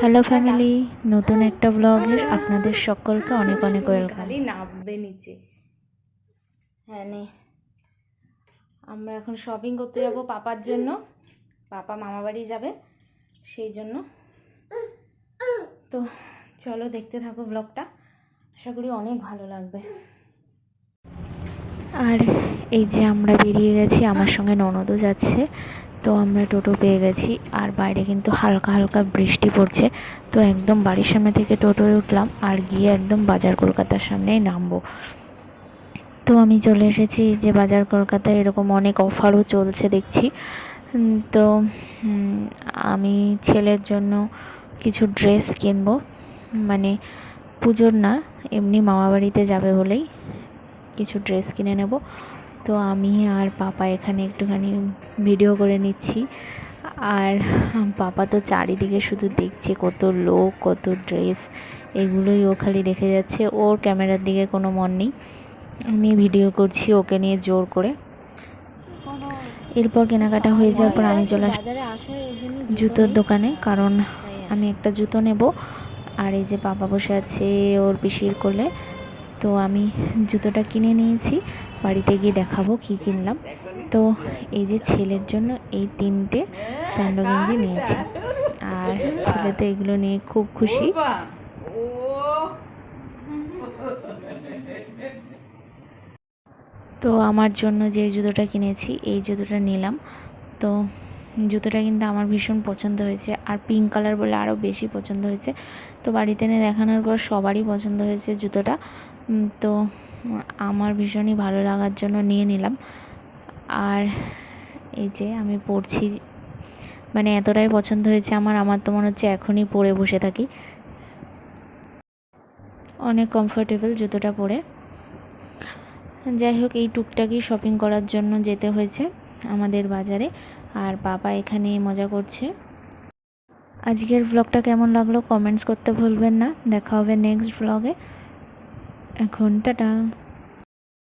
Hello family নতুন একটা ব্লগের আপনাদের সকলকে অনেক অনেক ওয়েলকাম খালি নামবে নিচে। হ্যাঁ নে। আমরা এখন শপিং করতে যাব পাপার জন্য। পাপা মামা বাড়ি যাবে সেই জন্য। তো চলো দেখতে থাকো ব্লগটা আশা করি অনেক ভালো লাগবে। আর এই যে আমরা বেরিয়ে গেছি আমার সঙ্গে ননদও যাচ্ছে। তো আমরা টোটো পেয়ে গেছি। আর বাইরে কিন্তু হালকা হালকা বৃষ্টি পড়ছে। তো একদম বাড়ির সামনে থেকে টোটোয় উঠলাম আর গিয়ে একদম বাজার কলকাতার সামনেই নামবো। তো আমি চলে এসেছি যে বাজার কলকাতায় এরকম অনেক অফারও চলছে দেখছি। তো আমি ছেলের জন্য কিছু ড্রেস কিনবো। মানে পুজোর না, এমনি মামাবাড়িতে যাবে বলেই কিছু ড্রেস কিনে নেব। তো আমি আর পাপা এখানে একটুখানি ভিডিও করে নিচ্ছি। আর পাপা তো চারিদিকে শুধু দেখছে কত লোক, কত ড্রেস এগুলোই ও খালি দেখে যাচ্ছে। ওর ক্যামেরার দিকে কোনো মন নেই। আমি ভিডিও করছি ওকে নিয়ে জোর করে। এরপর কেনাকাটা হয়ে যাওয়ার পর আমি চলে আসি জুতোর দোকানে, কারণ আমি একটা জুতো নেব। আর এই যে পাপা বসে আছে ওর পিসির কোলে, তো আমি জুতোটা কিনে নিয়েছি। বাড়িতে গিয়ে দেখাবো কি কিনলাম। তো এই যে ছেলের জন্য এই তিনটে স্যান্ডো গেঞ্জি নিয়েছি। আর ছেলে তো এগুলো নিয়ে খুব খুশি। তো আমার জন্য যে জুতোটা কিনেছি, এই জুতোটা নিলাম। তো জুতোটা কিন্তু আমার ভীষণ পছন্দ হয়েছে আর পিঙ্ক কালার বলে আরও বেশি পছন্দ হয়েছে। তো বাড়িতে এনে দেখানোর পর সবারই পছন্দ হয়েছে জুতোটা। তো আমার ভীষণই ভালো লাগার জন্য নিয়ে নিলাম। আর এই যে আমি পরছি মানে এতটাই পছন্দ হয়েছে আমার আমার তো মনে হচ্ছে এখনই পরে বসে থাকি। অনেক কমফোর্টেবল জুতোটা পরে। যাই হোক, এই টুকটাকই শপিং করার জন্য যেতে হয়েছে। আমাদের বাজারে। আর বাবা এখানে মজা করছে। আজকের ব্লগটা কেমন লাগল? কমেন্টস করতে ভুলবেন না। দেখা হবে নেক্সট ব্লগে এখন টাটা।